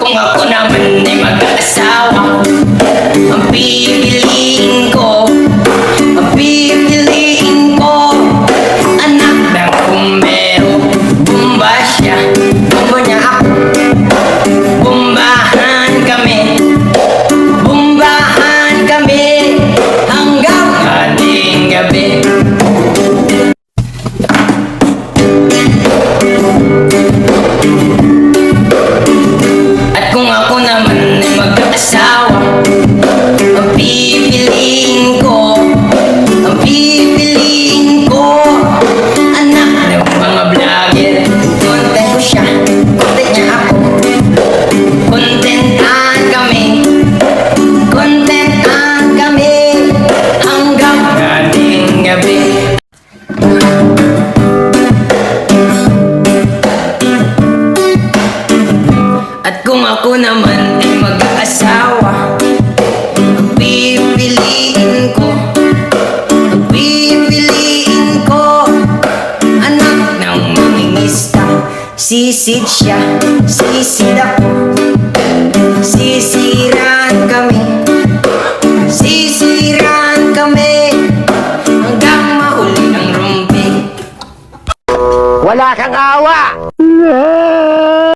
Kung ako naman At kung ako naman ay mag-aasawa pipiliin ko pipiliin ko Anak ng mangingista Sisid siya, sisid ako Sisiran kami Sisiran kami Hanggang mahuli ang rumpi Wala kang awa!